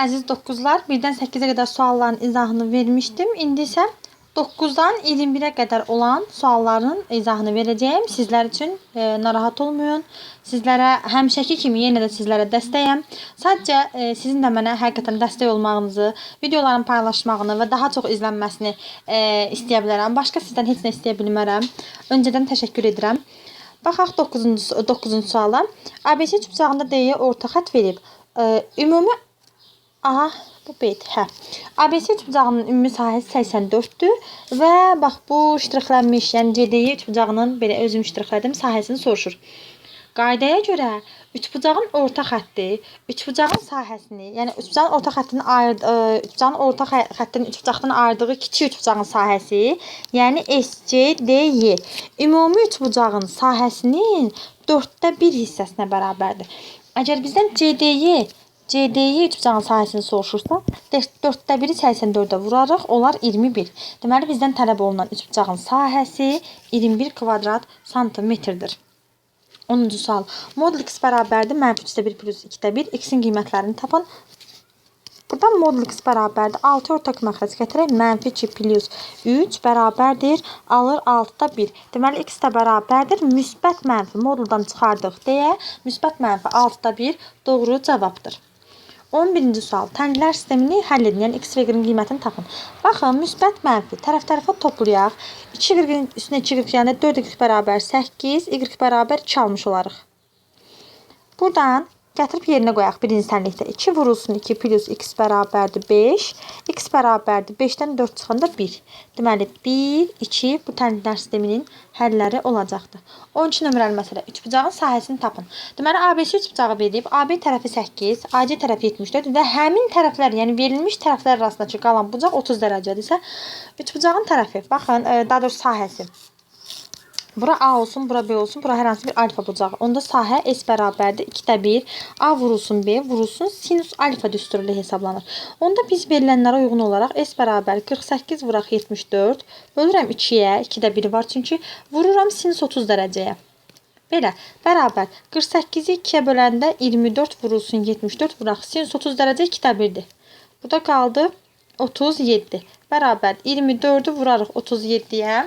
Əziz 9-lar, 1-dən 8-ə qədər sualların izahını vermişdim. İndi isə 9-dan 21-ə qədər olan sualların izahını verəcəyim. Sizlər üçün e, narahat olmayın. Sizlərə həmişəki kimi yenə də sizlərə dəstəyəm. Sadəcə e, sizin də mənə həqiqətən dəstək olmağınızı, videoların paylaşmağını və daha çox izlənməsini e, istəyə bilərəm. Başqa sizdən heç nə istəyə bilmərəm. Öncədən təşəkkür edirəm. Baxaq 9-cu 9-cu suala. ABC üçbucağında D-yə orta xətt verib. E, ümumi Aha, bu beyt. Hə. ABC üçbucağının ümumi sahəsi 84-dür və bax bu ştrixlənmiş, yəni CDY üçbucağının belə özüm ştrixlədim sahəsini soruşur. Qaydaya görə üçbucağın orta xətti üçbucağın sahəsini, yəni üçbucağın orta xəttinin ayır ə, üçbucağın orta xə- xəttinin üçbucaqdan ayırdığı kiçik üçbucağın sahəsi, yəni SCDY ümumi üçbucağın sahəsinin 4də 1 hissəsinə bərabərdir. Əgər bizdən CDY CD'yi üçbucağın sahəsini soruşursa, 4-də 1-i 84-ə vurarıq, olar 21. Deməli bizdən tələb olunan üçbucağın sahəsi 21 kvadrat santimetrdir. 10-cu sual. Modul x bərabərdir mənfi 3-də 1 plus 2-də 1. X-in qiymətlərini tapın. Buradan modul x bərabərdir. 6 ortaq məxrəc gətirək. Mənfi 2 plus 3 bərabərdir. Alır 6-da 1. Deməli x də bərabərdir. Müsbət mənfi moduldan çıxardıq deyə müsbət mənfi 6-da 1 doğru cavabdır. 11-ci sual. Tənglər sistemini həll edin. Yəni x y-in qiymətini tapın. Baxın, müsbət mənfi tərəf-tərəfə toplayaq. 2 y-in üstünə 2 y yəni 4 y bərabər 8, y bərabər 2 almış olarıq. Buradan gətirib yerinə qoyaq birinci tənlikdə. 2 vurulsun 2 plus x bərabərdir 5. x bərabərdir 5-dən 4 çıxanda 1. Deməli 1, 2 bu tənliklər sisteminin həlləri olacaqdır. 12 nömrəli məsələ. Üçbucağın sahəsini tapın. Deməli ABC üçbucağı verib, AB tərəfi 8, AC tərəfi 74 və həmin tərəflər, yəni verilmiş tərəflər arasındakı qalan bucaq 30 dərəcədirsə, üçbucağın tərəfi, baxın, e, daha doğrusu sahəsi Bura A olsun, bura B olsun, bura hər hansı bir alfa bucağı. Onda sahə S bərabərdir 2-də 1. A vurulsun B, vurulsun sinus alfa düsturuyla hesablanır. Onda biz verilənlərə uyğun olaraq S bərabər 48 vuraq 74. Bölürəm 2-yə, 2-də 1 var çünki vururam sinus 30 dərəcəyə. Belə, bərabər 48-i 2-yə böləndə 24 vurulsun 74 vuraq sinus 30 dərəcə 2-də 1-dir. Burada qaldı 37. Bərabər 24-ü vurarıq 37-yə.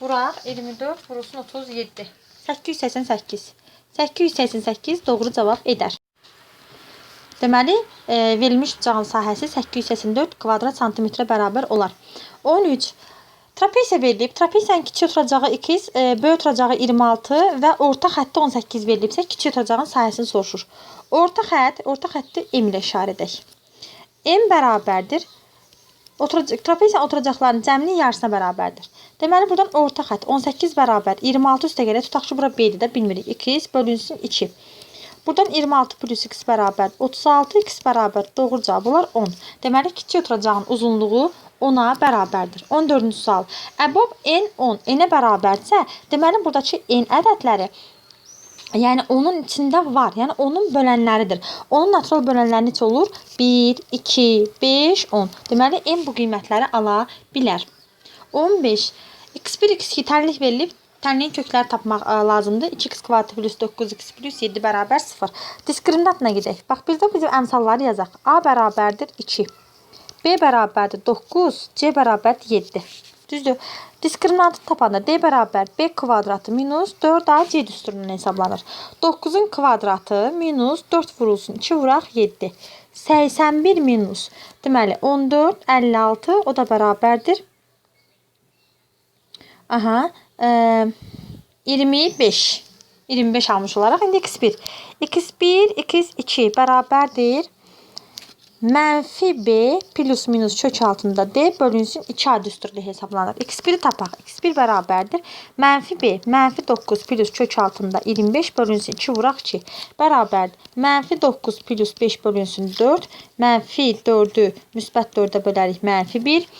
Vuraq 24 vurulsun 37. 888. 888 doğru cavab edər. Deməli, e, verilmiş bucağın sahəsi 884 kvadrat santimetrə bərabər olar. 13. Trapesiya verilib. Trapesiyanın kiçik oturacağı x, e, böyük oturacağı 26 və orta xətti 18 verilibsə, kiçik oturacağın sahəsini soruşur. Orta xətt, orta xətti M ilə işarə edək. M bərabərdir Oturacaq, trapesiya oturacaqların cəminin yarısına bərabərdir. Deməli, buradan orta xətt 18 bərabər 26 üstə gələ tutaq ki, bura B-dir də bilmirik. 2x bölünsün 2. Buradan 26 plus x bərabər 36, x bərabər doğru cavab olar 10. Deməli, kiçik oturacağın uzunluğu 10-a bərabərdir. 14-cü sual. Əbob n 10 n-ə bərabərsə, deməli, buradakı n ədədləri Yəni onun içində var. Yəni onun bölənləridir. Onun natural bölənləri neçə olur? 1, 2, 5, 10. Deməli n bu qiymətləri ala bilər. 15. x1, x2 tənlik verilib. Tənliyin kökləri tapmaq ə, lazımdır. 2x kvadrat plus 9x plus 7 bərabər 0. Diskriminantına gedək. Bax bizdə bizim əmsalları yazaq. A bərabərdir 2. B bərabərdir 9, C bərabərdir 7. Düzdür? Diskriminantı tapanda D bərabər B kvadratı minus 4A C düsturundan hesablanır. 9-un kvadratı minus 4 vurulsun 2 vuraq 7. 81 minus. Deməli 14, 56 o da bərabərdir. Aha. E, 25. 25 almış olaraq indi x1. x1, x2 bərabərdir. Mənfi B plus minus kök altında D bölünsün 2 düsturlu hesablanır. X1'i tapaq. X1 bərabərdir. Mənfi B, mənfi 9 plus kök altında 25 bölünsün 2 vuraq 2. Bərabərdir. Mənfi 9 plus 5 bölünsün 4. Mənfi 4'ü müsbət 4'ə bölərik. Mənfi 1.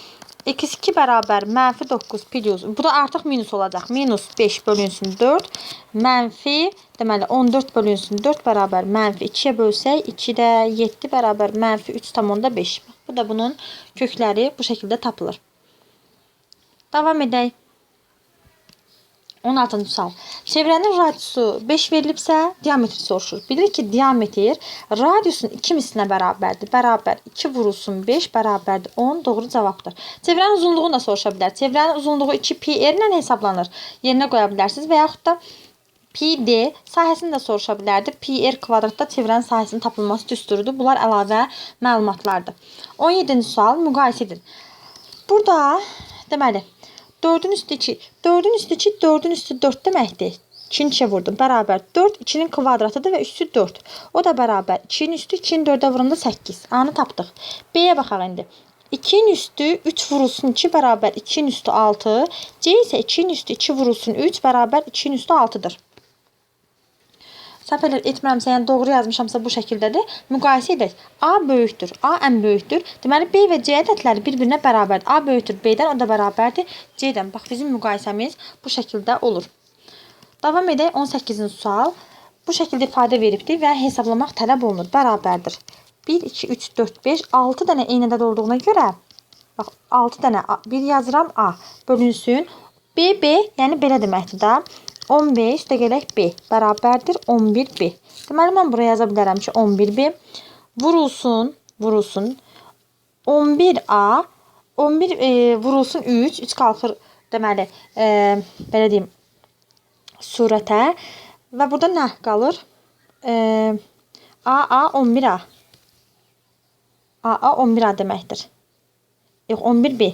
X2 bərabər mənfi 9 plus. Bu da artıq minus olacaq. Minus 5 bölünsün 4. Mənfi deməli 14 bölünsün 4 bərabər mənfi 2-yə bölsək 2-də 7 bərabər mənfi 3,5. Bu da bunun kökləri bu şəkildə tapılır. Davam edək. 16-cı sual. Çevrənin radiusu 5 verilibsə, diametri soruşur. Bilir ki, diametr radiusun 2 mislinə bərabərdir. Bərabər 2 vurulsun 5 bərabərdir 10. Doğru cavabdır. Çevrənin uzunluğunu da soruşa bilər. Çevrənin uzunluğu 2 pi r ilə hesablanır. Yerinə qoya bilərsiniz və yaxud da pi d sahəsini də soruşa bilərdi. Pi r kvadratda çevrənin sahəsinin tapılması düsturudur. Bunlar əlavə məlumatlardır. 17-ci sual müqayisə. Burada deməli 4-ün üstü 2. 4-ün üstü 2, 4-ün üstü 4 deməkdir. 2-ni 2-yə vurdum. Bərabər 4, 2-nin kvadratıdır və üstü 4. O da bərabər 2-nin üstü 2-ni 4-ə vuranda 8. A-nı tapdıq. B-yə baxaq indi. 2-nin üstü 3 vurulsun 2 bərabər 2-nin üstü 6. C isə 2-nin üstü 2 vurulsun 3 bərabər 2-nin üstü 6-dır. Səhv elə etmirəmsə, yəni doğru yazmışamsa bu şəkildədir. Müqayisə edək. A böyükdür, A ən böyükdür. Deməli B və C ədədləri bir-birinə bərabərdir. A böyükdür B-dən, o da bərabərdir C-dən. Bax bizim müqayisəmiz bu şəkildə olur. Davam edək 18-ci sual. Bu şəkildə ifadə veribdir və hesablamaq tələb olunur. Bərabərdir. 1 2 3 4 5 6 dənə eyni ədəd olduğuna görə bax 6 dənə 1 yazıram A bölünsün. B B, yəni belə deməkdir. 15 üstə gələk B bərabərdir 11B. Deməli mən buraya yaza bilərəm ki 11B vurulsun, vurulsun 11A 11 e, vurulsun 3, 3 qalxır deməli e, belə deyim surətə və burada nə qalır? E, AA 11A. AA 11A deməkdir. Yox 11B.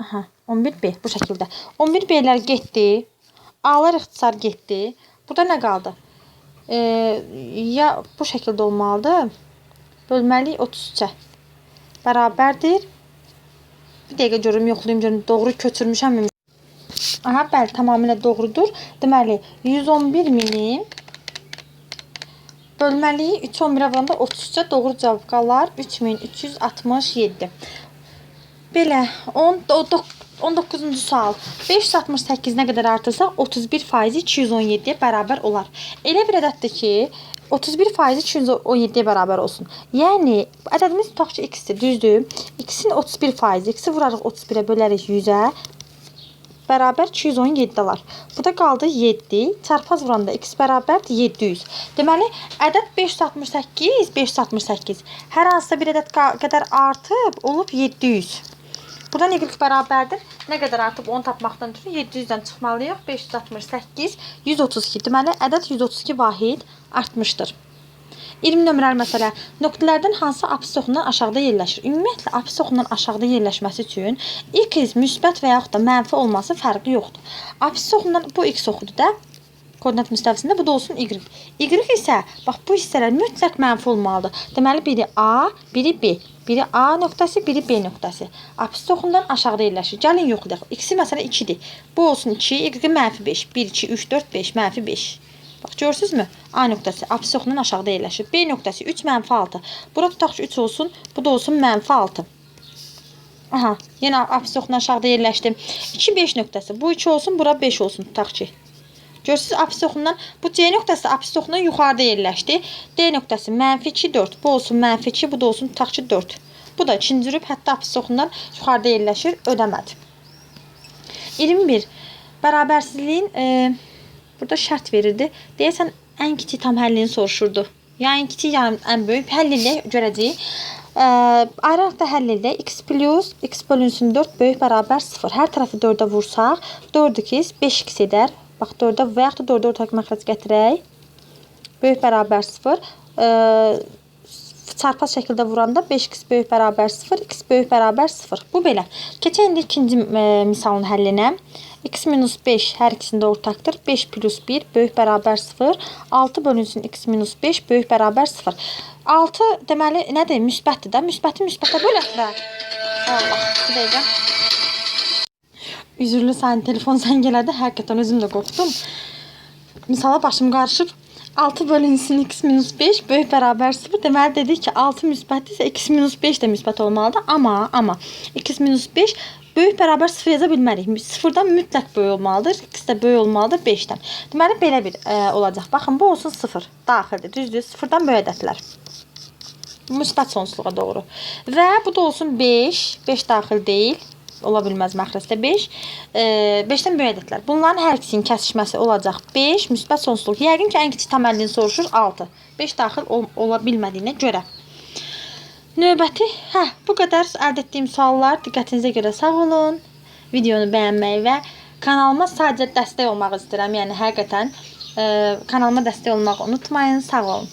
Aha, 11B bu şəkildə. 11B-lər getdi. A-lar ixtisar getdi. Burada nə qaldı? E, ya bu şəkildə olmalıdır. Bölməli 33-ə. Bərabərdir. Bir dəqiqə görüm, yoxlayım görüm doğru köçürmüşəmmi? Aha, bəli, tamamilə doğrudur. Deməli, 111 milim bölməli 3 11-ə vuranda 33-ə doğru cavab qalar 3367. Belə 10 19-cu sual. 568-nə qədər artırsaq 31 faizi 217-yə bərabər olar. Elə bir ədəddir ki, 31 faizi 217-yə bərabər olsun. Yəni ədədimiz tutaq ki, x-dir, düzdür? X-in 31 faizi, x-i vurarıq 31-ə bölərik 100-ə. Bərabər 217 olar. Burada qaldı 7. Çarpaz vuranda x bərabərdir 700. Deməli, ədəd 568, 568. Hər hansısa bir ədəd qədər artıb olub 700. Buradan y bərabərdir. Nə qədər artıb onu tapmaqdan ötürü 700-dən çıxmalıyıq. 568, 132. Deməli, ədəd 132 vahid artmışdır. 20 nömrəli məsələ. Nöqtələrdən hansı apsis oxundan aşağıda yerləşir? Ümumiyyətlə, apsis oxundan aşağıda yerləşməsi üçün x müsbət və yaxud da mənfi olması fərqi yoxdur. Apsis oxundan bu x oxudur da koordinat müstəvisində bu da olsun y. Y isə bax bu hissələr mütləq mənfi olmalıdır. Deməli biri A, biri B. Biri A nöqtəsi, biri B nöqtəsi. Apsis oxundan aşağıda yerləşir. Gəlin yoxlayaq. X-i məsələn 2-dir. Bu olsun 2, y mənfi 5. 1 2 3 4 5 mənfi 5. Bax görürsünüzmü? A nöqtəsi apsis oxundan aşağıda yerləşir. B nöqtəsi 3 mənfi 6. Bura tutaq ki 3 olsun, bu da olsun mənfi 6. Aha, yenə apsis oxundan aşağıda yerləşdim. 2 5 nöqtəsi. Bu 2 olsun, bura 5 olsun tutaq ki. Görürsünüz apsis oxundan bu C nöqtəsi apsis oxundan yuxarıda yerləşdi. D nöqtəsi mənfi 2 4. Bu olsun mənfi 2, bu da olsun tutaq ki 4. Bu da ikinci rüb hətta apsis oxundan yuxarıda yerləşir, ödəmədi. 21. Bərabərsizliyin e, Burada şərt verirdi. Deyəsən ən kiçik tam həllini soruşurdu. Ya ən kiçik, ya ən böyük həll ilə görəcəyik. Ə, ayrı ilə x plus x bölünsün 4 böyük bərabər 0. Hər tərəfi 4-ə vursaq 4x 5x edər. Bax 4-ə və yaxud da 4-ə ortaq məxrəc gətirək. Böyük bərabər 0. Ə, çarpaz şəkildə vuranda 5x böyük bərabər 0, x böyük bərabər 0. Bu belə. Keçək indi ikinci ə, misalın həllinə x minus 5 hər ikisində ortaqdır. 5 plus 1 böyük bərabər 0. 6 bölünsün x minus 5 böyük bərabər 0. 6 deməli nədir? Müsbətdir də. Müsbəti müsbətə böləklər. Allah, bir dəqiqə. Üzürlü sənin telefon zəng elədi. Həqiqətən özüm də qorxdum. Misala başım qarışıb. 6 bölünsün x minus 5 böyük bərabər 0. Deməli dedik ki 6 müsbətdirsə x minus 5 də müsbət olmalıdır. Amma, amma x minus 5 böyük bərabər 0 yaza bilmərik. 0-dan mütləq böyük olmalıdır. X də böyük olmalıdır 5-dən. Deməli belə bir ə, olacaq. Baxın bu olsun 0. Daxildir. Düzdür? 0-dan böyük ədədlər. Müsbət sonsuzluğa doğru. Və bu da olsun 5. 5 daxil deyil. Ola bilməz məxrəcdə 5. 5-dən böyük ədədlər. Bunların hər ikisinin kəsişməsi olacaq 5, müsbət sonsuzluq. Yəqin ki, ən kiçik tam əllini soruşur 6. 5 daxil ol ola bilmədiyinə görə. Növbəti, hə, bu qədər əldə etdiyim suallar. Diqqətinizə görə sağ olun. Videonu bəyənməyi və kanalıma sadəcə dəstək olmaq istəyirəm. Yəni həqiqətən e, kanalıma dəstək olmağı unutmayın. Sağ olun.